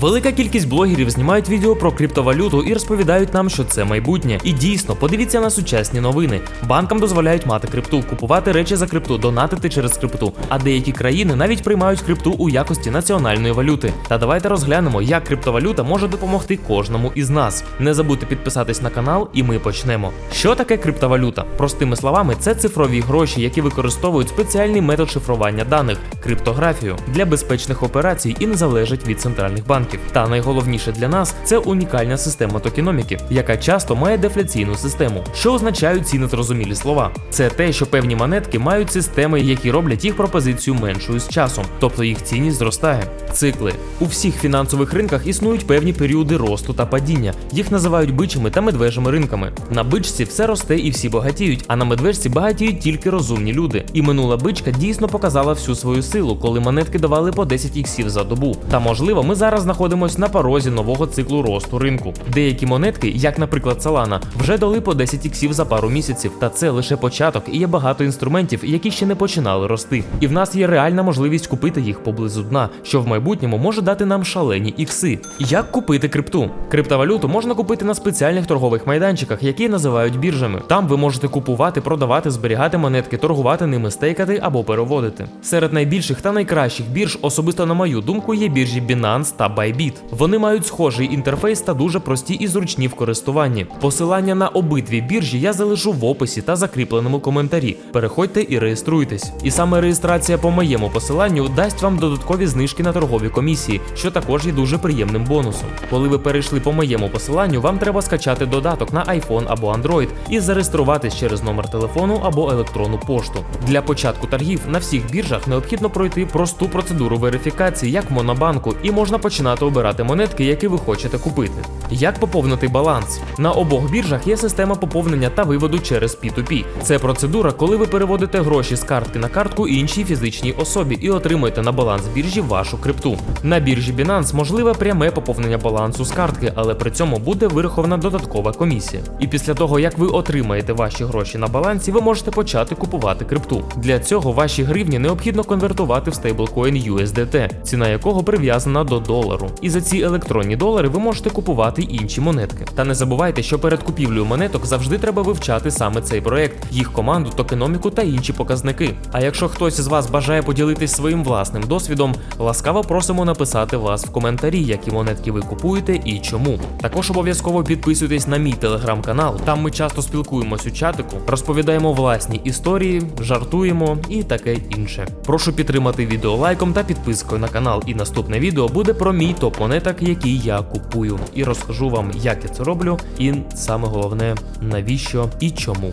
Велика кількість блогерів знімають відео про криптовалюту і розповідають нам, що це майбутнє. І дійсно, подивіться на сучасні новини. Банкам дозволяють мати крипту, купувати речі за крипту, донатити через крипту. А деякі країни навіть приймають крипту у якості національної валюти. Та давайте розглянемо, як криптовалюта може допомогти кожному із нас. Не забудьте підписатись на канал, і ми почнемо. Що таке криптовалюта? Простими словами, це цифрові гроші, які використовують спеціальний метод шифрування даних криптографію для безпечних операцій і не залежать від центральних банків. Та найголовніше для нас це унікальна система токеноміки, яка часто має дефляційну систему. Що означають ці незрозумілі слова? Це те, що певні монетки мають системи, які роблять їх пропозицію меншою з часом, тобто їх цінність зростає. Цикли у всіх фінансових ринках існують певні періоди росту та падіння. Їх називають бичими та медвежими ринками. На бичці все росте і всі багатіють, а на медвежці багатіють тільки розумні люди. І минула бичка дійсно показала всю свою силу, коли монетки давали по 10 іксів за добу. Та можливо, ми зараз знаходимося на порозі нового циклу росту ринку. Деякі монетки, як, наприклад, Solana, вже дали по 10 іксів за пару місяців. Та це лише початок, і є багато інструментів, які ще не починали рости. І в нас є реальна можливість купити їх поблизу дна, що в майбутньому може дати нам шалені ікси. Як купити крипту? Криптовалюту можна купити на спеціальних торгових майданчиках, які називають біржами. Там ви можете купувати, продавати, зберігати монетки, торгувати ними, стейкати або переводити. Серед найбільших та найкращих бірж, особисто на мою думку, є біржі Binance та Bybit. Вони мають схожий інтерфейс та дуже прості і зручні в користуванні. Посилання на обидві біржі я залишу в описі та закріпленому коментарі. Переходьте і реєструйтесь. І саме реєстрація по моєму посиланню дасть вам додаткові знижки на торгові комісії, що також є дуже приємним бонусом. Коли ви перейшли по моєму посиланню, вам треба скачати додаток на iPhone або Android і зареєструватись через номер телефону або електронну пошту. Для початку торгів на всіх біржах необхідно пройти просту процедуру верифікації, як в Монобанку, і можна починати обирати монетки, які ви хочете купити. Як поповнити баланс? На обох біржах є система поповнення та виводу через P2P. Це процедура, коли ви переводите гроші з картки на картку іншій фізичній особі і отримуєте на баланс біржі вашу крипту. На біржі Binance можливе пряме поповнення балансу з картки, але при цьому буде вирахована додаткова комісія. І після того, як ви отримаєте ваші гроші на балансі, ви можете почати купувати крипту. Для цього ваші гривні необхідно конвертувати в стейблкоін USDT, ціна якого прив'язана до долару. І за ці електронні долари ви можете купувати інші монетки. Та не забувайте, що перед купівлею монеток завжди треба вивчати саме цей проект, їх команду, токеноміку та інші показники. А якщо хтось із вас бажає поділитись своїм власним досвідом, ласкаво просимо написати вас в коментарі, які монетки ви купуєте і чому. Також обов'язково підписуйтесь на мій телеграм-канал. Там ми часто спілкуємось у чатику, розповідаємо власні історії, жартуємо і таке інше. Прошу підтримати відео лайком та підпискою на канал. І наступне відео буде про мій топ монеток, які я купую. І розкажу вам, як я це роблю, і саме головне, навіщо і чому.